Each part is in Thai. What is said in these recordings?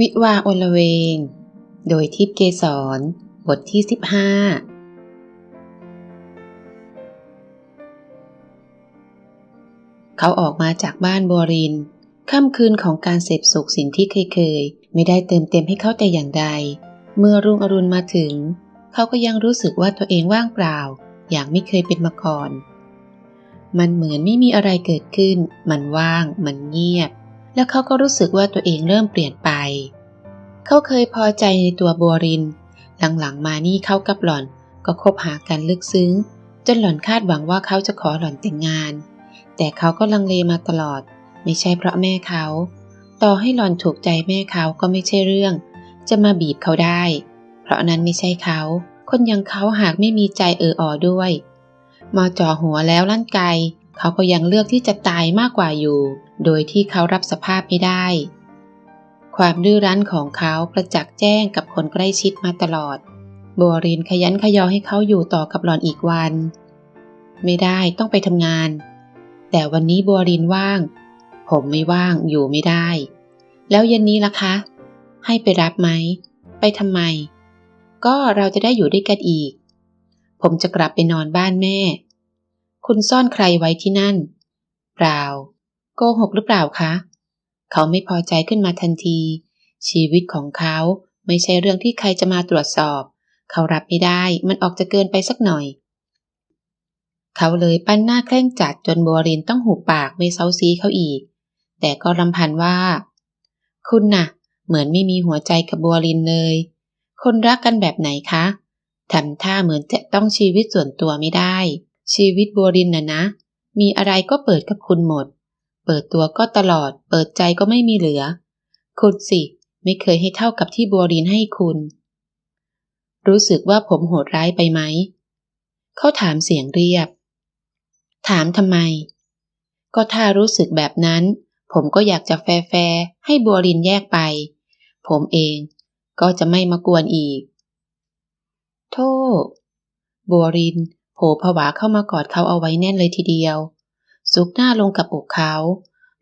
วิวาอลเวง โดยทิพย์เกสร บทที่ 15 เขาออกมาจากบ้านบัวริน ค่ำคืนของการเสพสุขสิ่งที่เคยๆไม่ได้เติมเต็มให้เขาแต่อย่างใด เมื่อรุ่งอรุณมาถึง เขาก็ยังรู้สึกว่าตัวเองว่างเปล่า อย่างไม่เคยเป็นมาก่อน มันเหมือนไม่มีอะไรเกิดขึ้น มันว่าง มันเงียบ แล้วเขาก็รู้สึกว่าตัวเองเริ่มเปลี่ยนไป เขาเคยพอใจในตัวบัวริน หลังๆมานี่เขากับหล่อนก็คบหากันลึกซึ้ง จนหล่อนคาดหวังว่าเขาจะขอหล่อนแต่งงาน แต่เขาก็ลังเลมาตลอด ไม่ใช่เพราะแม่เขา ต่อให้หล่อนถูกใจแม่เขาก็ไม่ใช่เรื่อง จะมาบีบเขาได้ เพราะนั้นไม่ใช่เขา คนอย่างเขาหากไม่มีใจเอออด้วยมาจ่อหัวแล้วลั่นไก เขาก็ยังเลือกที่จะตายมากกว่าอยู่ โดยที่เขารับสภาพไม่ได้ ความดื้อรั้นของเขาประจักษ์แจ้งกับคนใกล้ชิดมาตลอด บัวรินขยันขยอให้เขาอยู่ต่อกับหลอนอีกวัน ไม่ได้ต้องไปทำงาน แต่วันนี้บัวรินว่าง ผมไม่ว่างอยู่ไม่ได้ แล้วเย็นนี้ล่ะคะ ให้ไปรับไหม ไปทำไม ก็เราจะได้อยู่ด้วยกันอีก ผมจะกลับไปนอนบ้านแม่ คุณซ่อนใครไว้ที่นั่น เปล่า โกหกหรือเปล่าคะ เขาไม่พอใจขึ้นมาทันที ชีวิตของเขาไม่ใช่เรื่องที่ใครจะมาตรวจสอบ เขารับไม่ได้มันออกจะเกินไปสักหน่อย เขาเลยปั้นหน้าแกล้งจัดจนบัวรินต้องหูปากไม่เซาซีเขาอีก แต่ก็รำพันว่า คุณน่ะ เหมือนไม่มีหัวใจกับบัวรินเลย คนรักกันแบบไหนคะทำท่าเหมือนจะต้องชีวิตส่วนตัวไม่ได้ ชีวิตบัวรินน่ะนะ มีอะไรก็เปิดกับคุณหมด เปิดตัวก็ตลอด เปิดใจก็ไม่มีเหลือ คุณสิ ไม่เคยให้เท่ากับที่บัวรินให้คุณ รู้สึกว่าผมโหดร้ายไปไหม เขาถามเสียงเรียบ ถามทำไม ก็ถ้ารู้สึกแบบนั้น ผมก็อยากจะแฟแฟให้บัวรินแยกไป ผมเองก็จะไม่มากวนอีก โทษบัวริน โผผวาเข้ามากอดเขาเอาไว้แน่นเลยทีเดียว ซุกหน้าลงกับอกเขา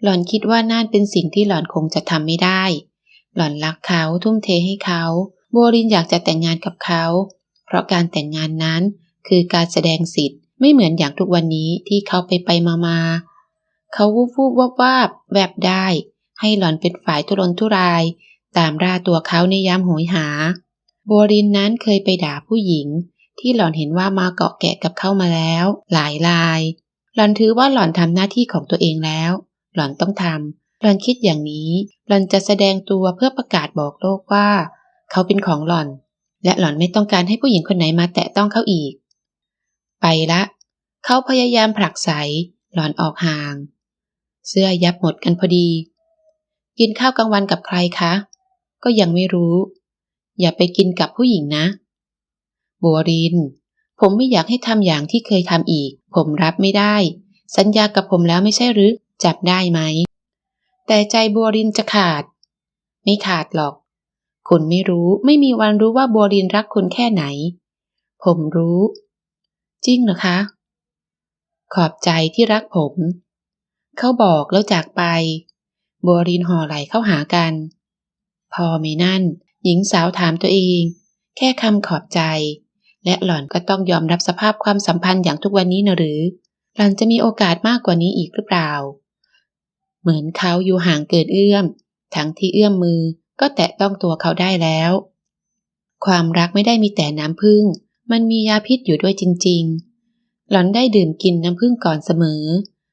หล่อนคิดว่านั่นเป็นสิ่งที่หล่อนคงจะทำไม่ได้ หล่อนรักเขาทุ่มเทให้เขาบัวรินอยากจะแต่งงานกับเขา เพราะการแต่งงานนั้นคือการแสดงสิทธิ์ไม่เหมือนอย่างทุกวันนี้ที่เขาไปไปมามาเขาวูบวูบวับวาบแบบได้ ให้หล่อนเป็นฝ่ายทุรนทุราย ตามราตัวเขาในยามโหยหาบัวรินนั้นเคยไปด่าผู้หญิง ที่หล่อนเห็นว่ามาเกาะแกะกับเขามาแล้ว หลายลาย หล่อนถือว่าหล่อนทำหน้าที่ของตัวเองแล้ว หล่อนต้องทำหล่อนคิดอย่างนี้ หล่อนจะแสดงตัวเพื่อประกาศบอกโลกว่า เขาเป็นของหล่อน และหล่อนไม่ต้องการให้ผู้หญิงคนไหนมาแตะต้องเขาอีก ไปละ เขาพยายามผลักไสหล่อนออกห่าง เสื้อยับหมดกันพอดี กินข้าวกลางวันกับใครคะ ก็ยังไม่รู้ อย่าไปกินกับผู้หญิงนะ บัวริน ผมไม่อยากให้ทำอย่างที่เคยทำอีก ผมรับไม่ได้ สัญญากับผมแล้วไม่ใช่หรือ จับได้ไหม แต่ใจบัวรินจะขาด ไม่ขาดหรอก คุณไม่รู้ไม่มีวันรู้ว่าบัวรินรักคุณแค่ไหน ผมรู้ จริงเหรอคะ ขอบใจที่รักผม เขาบอกแล้วจากไป บัวรินห่อไหลเข้าหากัน พอไม่นั่น หญิงสาวถามตัวเองแค่คำขอบใจ และหล่อนก็ต้องยอมรับสภาพความสัมพันธ์อย่างทุกวันนี้นะหรือ หล่อนจะมีโอกาสมากกว่านี้อีกหรือเปล่า เหมือนเขาอยู่ห่างเกินเอื้อม ทั้งที่เอื้อมมือก็แตะต้องตัวเขาได้แล้ว ความรักไม่ได้มีแต่น้ำผึ้งมันมียาพิษอยู่ด้วยจริง ๆ หล่อนได้ดื่มกินน้ำผึ้งก่อนเสมอ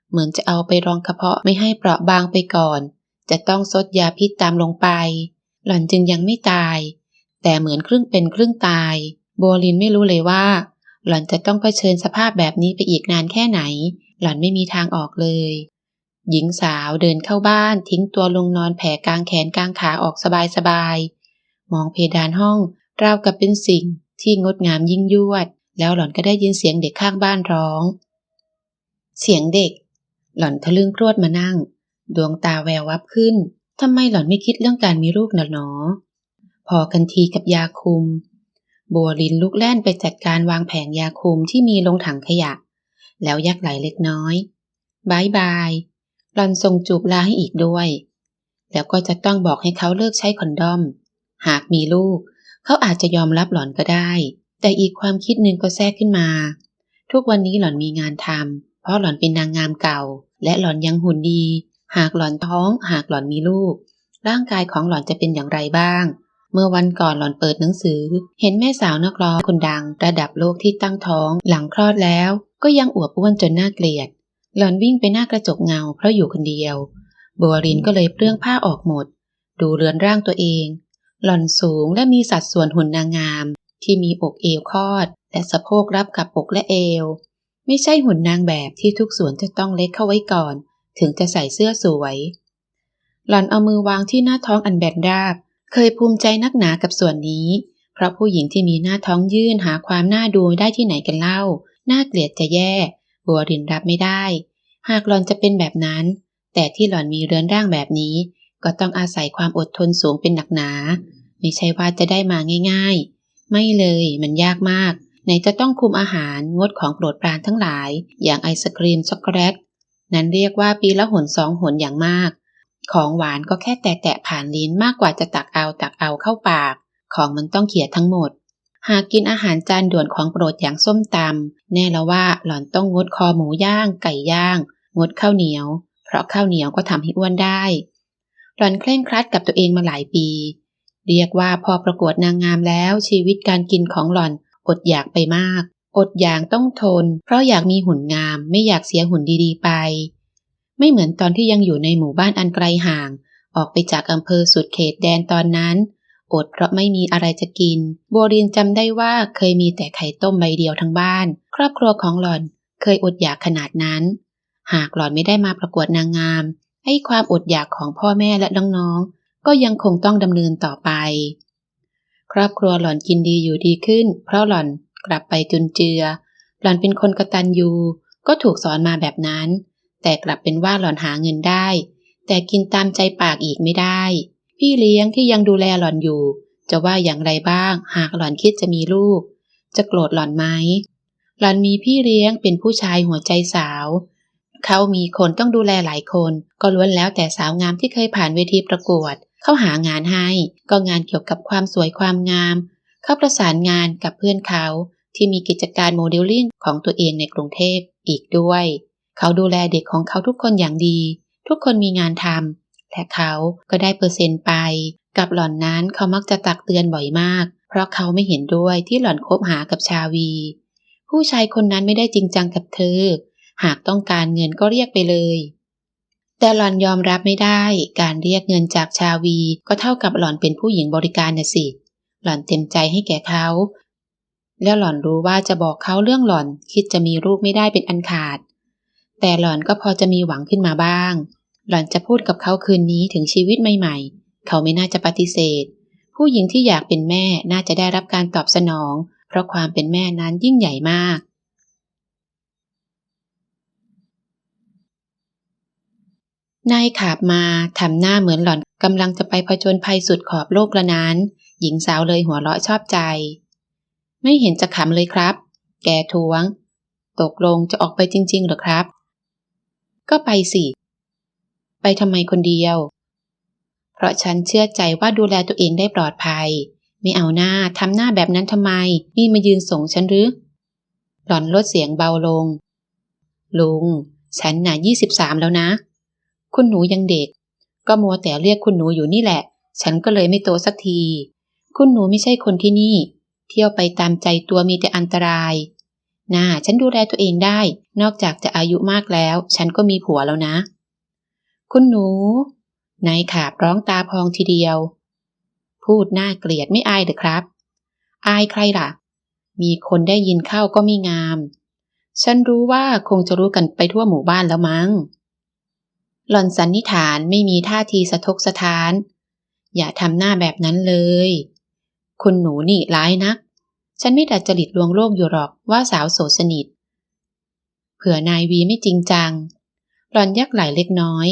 เหมือนจะเอาไปรองกระเพาะไม่ให้เปราะบางไปก่อน จะต้องซดยาพิษตามลงไป หล่อนจึงยังไม่ตาย แต่เหมือนครึ่งเป็นครึ่งตาย โบลินไม่รู้เลยว่า หล่อนจะต้องเผชิญสภาพแบบนี้ไปอีกนานแค่ไหน หล่อนไม่มีทางออกเลย หญิงสาวเดินเข้าบ้านทิ้งตัวลงนอนแผ่กลางแขนกลางขาออกสบายๆ มองเพดานห้องราวกับเป็นสิ่งที่งดงามยิ่งยวด แล้วหล่อนก็ได้ยินเสียงเด็กข้างบ้านร้อง เสียงเด็ก หล่อนทะลึ่งครวดมานั่ง ดวงตาแวววับขึ้นทำไมหล่อนไม่คิดเรื่องการมีลูกนะหนอ พอกันทีกับยาคุม บัวลินลุกแล่นไปจัดการวางแผงยาคุมที่มีลงถังขยะ แล้วยักไหลเล็กน้อยบายบายหลอนส่งจูบลาให้อีกด้วย แล้วก็จะต้องบอกให้เขาเลิกใช้คอนดอม หากมีลูก เขาอาจจะยอมรับหล่อนก็ได้ แต่อีกความคิดหนึ่งก็แทรกขึ้นมา ทุกวันนี้หล่อนมีงานทำเพราะหล่อนเป็นนางงามเก่า และหล่อนยังหุ่นดี หากหล่อนท้อง หากหล่อนมีลูก ร่างกายของหล่อนจะเป็นอย่างไรบ้าง เมื่อวันก่อนหล่อนเปิดหนังสือ เห็นแม่สาวนักร้องคนดังระดับโลกที่ตั้งท้อง หลังคลอดแล้ว ก็ยังอวบอ้วนจนน่าเกลียด หล่อนวิ่งไปหน้ากระจกเงาเพราะอยู่คนเดียว บัวรินก็เลยเปลื้องผ้าออกหมด ดูเรือนร่างตัวเอง หล่อนสูงและมีสัดส่วนหุ่นนางงาม ที่มีอกเอวคอด และสะโพกรับกับอกและเอว ไม่ใช่หุ่นนางแบบที่ทุกส่วนจะต้องเล็กเข้าไว้ก่อน ถึงจะใส่เสื้อสวย หล่อนเอามือวางที่หน้าท้องอันแบนราบ เคยภูมิใจนักหนากับส่วนนี้ เพราะผู้หญิงที่มีหน้าท้องยื่นหาความน่าดูได้ที่ไหนกันเล่า น่าเกลียดจะแย่ บัวรินรับไม่ได้ หากหล่อนจะเป็นแบบนั้น แต่ที่หล่อนมีเรือนร่างแบบนี้ ก็ต้องอาศัยความอดทนสูงเป็นหนักหนา ไม่ใช่ว่าจะได้มาง่าย ๆ ไม่เลยมันยากมากไหนจะต้องคุมอาหารงดของโปรดปรานทั้งหลาย อย่างไอศครีมช็อกโกแลตนั้นเรียกว่าปีละหนสองหนอย่างมาก ของหวานก็แค่แตะๆผ่านลิ้นมากกว่าจะตักเอาตักเอาเข้าปาก ของมันต้องเขี่ยทั้งหมด หากกินอาหารจานด่วนของโปรดอย่างส้มตำแน่แล้วว่าหล่อนต้องงดคอหมูย่าง ไก่ย่าง งดข้าวเหนียว เพราะข้าวเหนียวก็ทำให้อ้วนได้ หล่อนเคร่งครัดกับตัวเองมาหลายปี เรียกว่าพอประกวดนางงามแล้วชีวิตการกินของหล่อนอดอยากไปมาก อดอยากต้องทน เพราะอยากมีหุ่นงามไม่อยากเสียหุ่นดีๆไป ไม่เหมือนตอนที่ยังอยู่ในหมู่บ้านอันไกลห่าง ออกไปจากอำเภอสุดเขตแดนตอนนั้น อดเพราะไม่มีอะไรจะกิน บัวรินจำได้ว่าเคยมีแต่ไข่ต้มใบเดียวทั้งบ้าน ครอบครัวของหล่อนเคยอดอยากขนาดนั้น หากหล่อนไม่ได้มาประกวดนางงามให้ความอดอยากของพ่อแม่และน้องๆ ก็ยังคงต้องดำเนินต่อไป ครอบครัวหล่อนกินดีอยู่ดีขึ้น เพราะหล่อนกลับไปจุนเจือ หล่อนเป็นคนกระตันยูก็ถูกสอนมาแบบนั้น แต่กลับเป็นว่าหล่อนหาเงินได้ แต่กินตามใจปากอีกไม่ได้ พี่เลี้ยงที่ยังดูแลหล่อนอยู่ จะว่าอย่างไรบ้าง หากหล่อนคิดจะมีลูก จะโกรธหล่อนไหมหล่อนมีพี่เลี้ยงเป็นผู้ชายหัวใจสาว เขามีคนต้องดูแลหลายคน ก็ล้วนแล้วแต่สาวงามที่เคยผ่านเวทีประกวด เข้าหางานให้ ก็งานเกี่ยวกับความสวยความงาม เข้าประสานงานกับเพื่อนเขาที่มีกิจการโมเดลลิ่งของตัวเองในกรุงเทพอีกด้วย เขาดูแลเด็กของเขาทุกคนอย่างดี ทุกคนมีงานทำและเขาก็ได้เปอร์เซ็นต์ไป กับหล่อนนั้นเขามักจะตักเตือนบ่อยมาก เพราะเขาไม่เห็นด้วยที่หล่อนคบหากับชาวี ผู้ชายคนนั้นไม่ได้จริงจังกับเธอ หากต้องการเงินก็เรียกไปเลยแต่หล่อนยอมรับไม่ได้ การเรียกเงินจากชาวีก็เท่ากับหล่อนเป็นผู้หญิงบริการน่ะสิ หล่อนเต็มใจให้แก่เขา แล้วหล่อนรู้ว่าจะบอกเขาเรื่องหล่อนคิดจะมีลูกไม่ได้เป็นอันขาด แต่หล่อนก็พอจะมีหวังขึ้นมาบ้าง หล่อนจะพูดกับเขาคืนนี้ถึงชีวิตใหม่ๆ เขาไม่น่าจะปฏิเสธ ผู้หญิงที่อยากเป็นแม่น่าจะได้รับการตอบสนอง เพราะความเป็นแม่นั้นยิ่งใหญ่มาก นายขาบมาทำหน้าเหมือนหล่อนกำลังจะไปผจญภัยสุดขอบโลกละนั้น หญิงสาวเลยหัวเราะชอบใจ ไม่เห็นจะขำเลยครับ แกทวง ตกลงจะออกไปจริงๆหรอครับ ก็ไปสิ ไปทำไมคนเดียว เพราะฉันเชื่อใจว่าดูแลตัวเองได้ปลอดภัย ไม่เอาหน้าทำหน้าแบบนั้นทำไม นี่มายืนส่งฉันหรือ หล่อนลดเสียงเบาลง ลุง ฉันน่ะยี่สิบสามแล้วนะ คุณหนูยังเด็ก ก็มัวแต่เรียกคุณหนูอยู่นี่แหละ ฉันก็เลยไม่โตสักที คุณหนูไม่ใช่คนที่นี่ เที่ยวไปตามใจตัวมีแต่อันตราย น่าฉันดูแลตัวเองได้ นอกจากจะอายุมากแล้ว ฉันก็มีผัวแล้วนะ คุณหนู นายขาบร้องตาพองทีเดียว พูดน่าเกลียดไม่อายเด้อครับ อายใครล่ะ มีคนได้ยินเข้าก็ไม่งาม ฉันรู้ว่าคงจะรู้กันไปทั่วหมู่บ้านแล้วมั้ง หล่อนสันนิษฐานไม่มีท่าทีสะทกสะท้าน อย่าทำหน้าแบบนั้นเลย คุณหนูนี่ร้ายนัก ฉันไม่ดัดจริตลวงโลกอยู่หรอกว่าสาวโสดสนิท เผื่อนายวีไม่จริงจัง หลอนยักไหลเล็กน้อย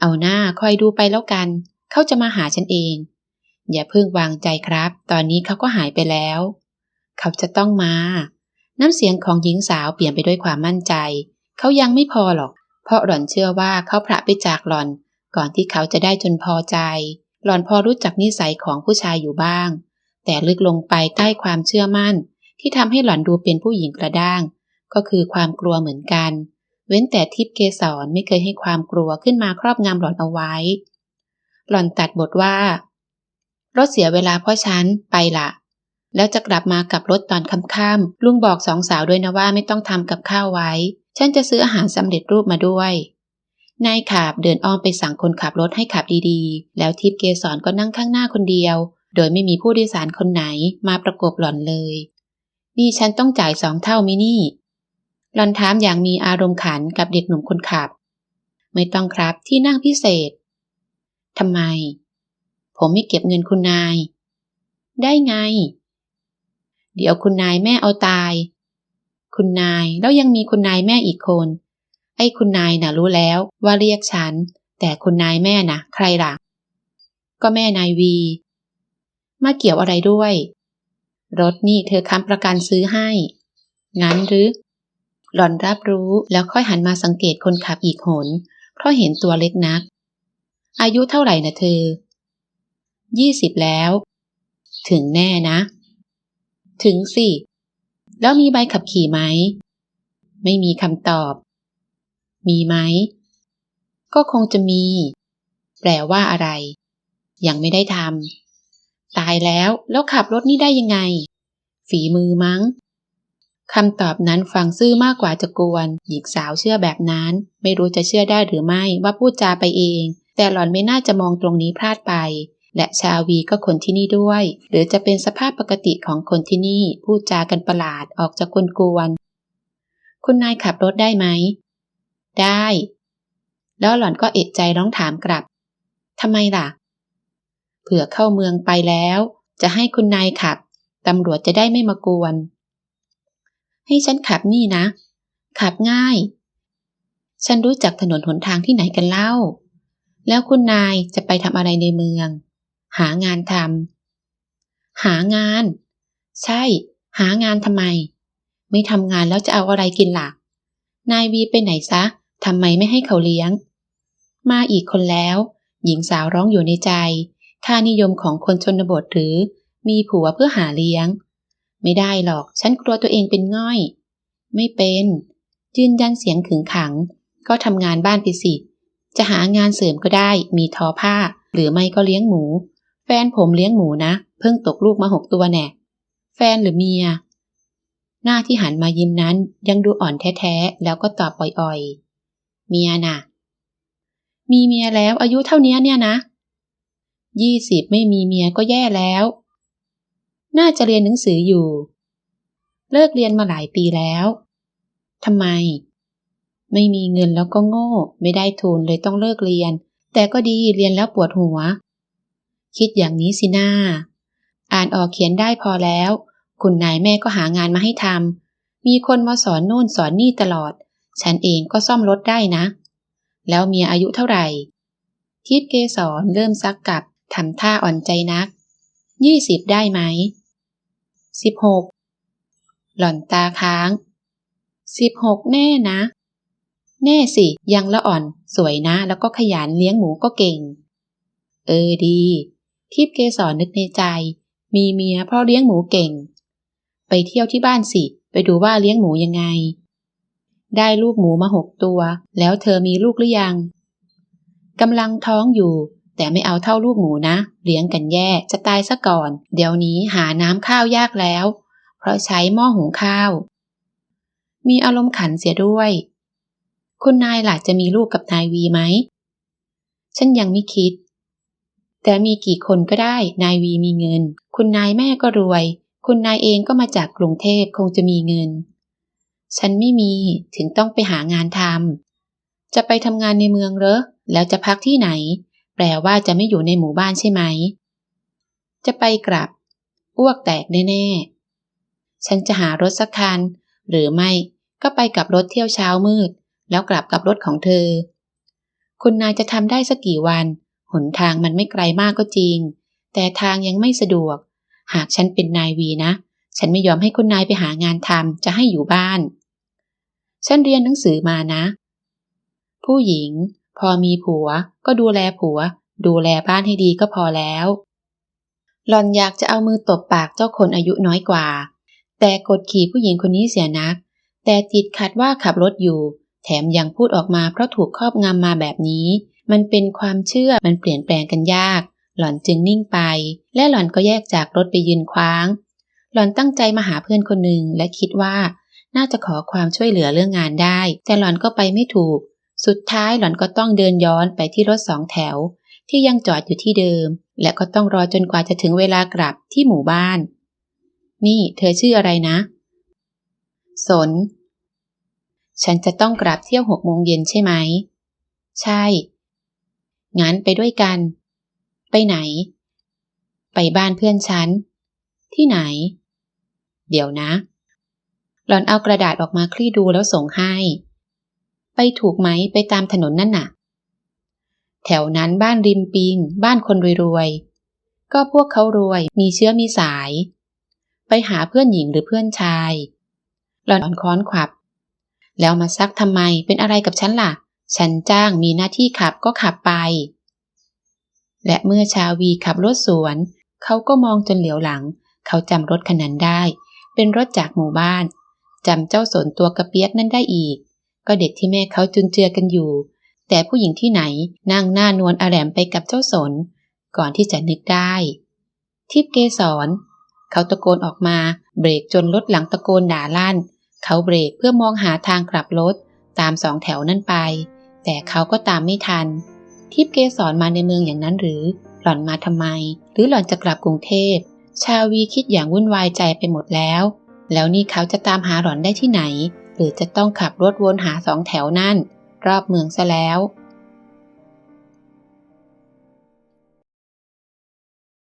เอาหน้าคอยดูไปแล้วกัน เขาจะมาหาฉันเอง อย่าเพิ่งวางใจครับ ตอนนี้เขาก็หายไปแล้ว เขาจะต้องมา น้ำเสียงของหญิงสาวเปลี่ยนไปด้วยความมั่นใจ เขายังไม่พอหรอก เพราะหล่อนเชื่อว่าเขาพระไปจากหล่อน ก่อนที่เขาจะได้จนพอใจ หล่อนพอรู้จักนิสัยของผู้ชายอยู่บ้าง แต่ลึกลงไปใต้ความเชื่อมั่น ที่ทำให้หล่อนดูเป็นผู้หญิงกระด้าง ก็คือความกลัวเหมือนกัน เว้นแต่ทิพเกสรไม่เคยให้ความกลัวขึ้นมาครอบงำหล่อนเอาไว้ หล่อนตัดบทว่ารถเสียเวลาเพราะฉันไปละแล้วจะกลับมากับรถตอนค่ำๆลุงบอกสองสาวด้วยนะว่าไม่ต้องทำกับข้าวไว้ ฉันจะซื้ออาหารสำเร็จรูปมาด้วยนายขาบเดินอ้อมไปสั่งคนขับรถให้ขับดีๆ แล้วทิพเกสรก็นั่งข้างหน้าคนเดียว โดยไม่มีผู้โดยสารคนไหนมาประกบหล่อนเลย นี่ฉันต้องจ่ายสองเท่ามินี่ หล่อนถามอย่างมีอารมณ์ขันกับเด็กหนุ่มคนขับ ไม่ต้องครับที่นั่งพิเศษทำไม ผมไม่เก็บเงินคุณนาย ได้ไง เดี๋ยวคุณนายแม่เอาตาย คุณนายแล้วยังมีคุณนายแม่อีกคน ไอ้คุณนายน่ะรู้แล้วว่าเรียกฉัน แต่คุณนายแม่น่ะ ใครล่ะ ก็แม่นายวี มาเกี่ยวอะไรด้วย รถนี่เธอค้ำประกันซื้อให้ งั้นหรือ หล่อนรับรู้แล้วค่อยหันมาสังเกตคนขับอีกหน เพราะเห็นตัวเล็กนัก อายุเท่าไหร่นะเธอ ยี่สิบแล้ว ถึงแน่นะ ถึงสิ แล้วมีใบขับขี่ไหม ไม่มีคำตอบ มีไหม ก็คงจะมี แปลว่าอะไร ยังไม่ได้ทำ ตายแล้วแล้วขับรถนี่ได้ยังไง ฝีมือมั้งคำตอบนั้นฟังซื่อมากกว่าจะกวน หญิงสาวเชื่อแบบนั้น ไม่รู้จะเชื่อได้หรือไม่ว่าพูดจาไปเอง แต่หล่อนไม่น่าจะมองตรงนี้พลาดไป และชาวีก็คนที่นี่ด้วย หรือจะเป็นสภาพปกติของคนที่นี่พูดจากันประหลาดออกจากกวนๆคุณนายขับรถได้ไหม ได้ แล้วหล่อนก็เอกใจร้องถามกลับทำไมล่ะ เผื่อเข้าเมืองไปแล้ว จะให้คุณนายขับ ตำรวจจะได้ไม่มากวน ให้ฉันขับนี่นะ ขับง่าย ฉันรู้จักถนนหนทางที่ไหนกันเล่า แล้วคุณนายจะไปทำอะไรในเมือง หางานทำหางาน ใช่ หางานทำไม ไม่ทำงานแล้วจะเอาอะไรกินหล่ะนายวีไปไหนซะทำไมไม่ให้เขาเลี้ยง มาอีกคนแล้ว หญิงสาวร้องอยู่ในใจ ค่านิยมของคนชนบทหรือ มีผัวเพื่อหาเลี้ยง ไม่ได้หรอก ฉันกลัวตัวเองเป็นง่อย ไม่เป็น ยืนยันเสียงขึงขัง ก็ทำงานบ้านไปสิ จะหางานเสริมก็ได้ มีทอผ้า หรือไม่ก็เลี้ยงหมู แฟนผมเลี้ยงหมูนะ เพิ่งตกลูกมาหกตัวแน่ แฟนหรือเมีย หน้าที่หันมายิ้มนั้นยังดูอ่อนแท้ๆ แล้วก็ตอบอ่อยๆ เมียน่ะ มีเมียแล้วอายุเท่านี้เนี่ยนะ ยี่สิบไม่มีเมียก็แย่แล้ว น่าจะเรียนหนังสืออยู่ เลิกเรียนมาหลายปีแล้วทำไม ไม่มีเงินแล้วก็โง่ ไม่ได้ทุนเลยต้องเลิกเรียน แต่ก็ดีเรียนแล้วปวดหัว คิดอย่างนี้สินาอ่านออกเขียนได้พอแล้ว คุณนายแม่ก็หางานมาให้ทำมีคนมาสอนโน่นสอนนี่ตลอด ฉันเองก็ซ่อมรถได้นะ แล้วเมียอายุเท่าไหร่ ทิพเกสรเริ่มซักกับ ทำท่าอ่อนใจนัก ยี่สิบได้ไหมสิบหกหล่อนตาค้างสิบหกแน่นะ แน่สิ ยังละอ่อน สวยนะ แล้วก็ขยันเลี้ยงหมูก็เก่ง เออดี ทิพย์เกสรนึกในใจ มีเมียเพราะเลี้ยงหมูเก่ง ไปเที่ยวที่บ้านสิ ไปดูว่าเลี้ยงหมูยังไง ได้ลูกหมูมาหกตัว แล้วเธอมีลูกหรือยังกำลังท้องอยู่ แต่ไม่เอาเท่าลูกหมูนะ เลี้ยงกันแย่จะตายซะก่อน เดี๋ยวนี้หาน้ำข้าวยากแล้ว เพราะใช้หม้อหุงข้าว มีอารมณ์ขันเสียด้วย คุณนายหล่ะจะมีลูกกับนายวีไหม ฉันยังไม่คิด แต่มีกี่คนก็ได้ นายวีมีเงิน คุณนายแม่ก็รวย คุณนายเองก็มาจากกรุงเทพคงจะมีเงิน ฉันไม่มีถึงต้องไปหางานทำจะไปทำงานในเมืองเหรอ แล้วจะพักที่ไหน แปลว่าจะไม่อยู่ในหมู่บ้านใช่ไหม จะไปกลับ อ้วกแตกแน่ๆ ฉันจะหารถสักคัน หรือไม่ก็ไปกับรถเที่ยวเช้ามืด แล้วกลับกับรถของเธอ คุณนายจะทำได้สักกี่วัน หนทางมันไม่ไกลมากก็จริง แต่ทางยังไม่สะดวก หากฉันเป็นนายวีนะ ฉันไม่ยอมให้คุณนายไปหางานทำจะให้อยู่บ้าน ฉันเรียนหนังสือมานะ ผู้หญิง พอมีผัวก็ดูแลผัว ดูแลบ้านให้ดีก็พอแล้ว หล่อนอยากจะเอามือตบปากเจ้าคนอายุน้อยกว่า แต่กดขี่ผู้หญิงคนนี้เสียนัก แต่ติดขัดว่าขับรถอยู่ แถมยังพูดออกมาเพราะถูกครอบงำมาแบบนี้ มันเป็นความเชื่อมันเปลี่ยนแปลงกันยาก หล่อนจึงนิ่งไป และหล่อนก็แยกจากรถไปยืนคว้าง หล่อนตั้งใจมาหาเพื่อนคนหนึ่งและคิดว่าน่าจะขอความช่วยเหลือเรื่องงานได้ แต่หล่อนก็ไปไม่ถูก สุดท้ายหล่อนก็ต้องเดินย้อนไปที่รถสองแถว ที่ยังจอดอยู่ที่เดิม และก็ต้องรอจนกว่าจะถึงเวลากลับที่หมู่บ้าน นี่เธอชื่ออะไรนะ สน ฉันจะต้องกลับเที่ยวหกโมงเย็นใช่ไหม ใช่ งั้นไปด้วยกัน ไปไหน ไปบ้านเพื่อนฉัน ที่ไหน เดี๋ยวนะ หล่อนเอากระดาษออกมาคลี่ดูแล้วส่งให้ ไปถูกไหมไปตามถนนนั่นน่ะ แถวนั้นบ้านริมปิง บ้านคนรวยๆ ก็พวกเขารวยมีเชื้อมีสาย ไปหาเพื่อนหญิงหรือเพื่อนชาย หล่อนอ่อนค้อนขวับ แล้วมาซักทำไมเป็นอะไรกับฉันล่ะ ฉันจ้างมีหน้าที่ขับก็ขับไป และเมื่อชาวีขับรถสวน เขาก็มองจนเหลียวหลัง เขาจำรถคันนั้นได้ เป็นรถจากหมู่บ้านจำเจ้าสนตัวกระเปียกนั่นได้อีก ก็เด็กที่แม่เขาจุนเจือกันอยู่ แต่ผู้หญิงที่ไหนนั่งหน้านวลอาแหลมไปกับเจ้าสน ก่อนที่จะนึกได้ ทิพย์เกสรเขาตะโกนออกมาเบรกจนรถหลังตะโกนด่าลั่น เขาเบรกเพื่อมองหาทางกลับรถตามสองแถวนั่นไป แต่เขาก็ตามไม่ทัน ทิพย์เกสรมาในเมืองอย่างนั้นหรือ หล่อนมาทำไม หรือหล่อนจะกลับกรุงเทพ ชาวีคิดอย่างวุ่นวายใจไปหมดแล้ว แล้วนี่เขาจะตามหาหล่อนได้ที่ไหน รือจะต้องขับรถวนหาสองแถวนั่น รอบเมืองซะแล้ว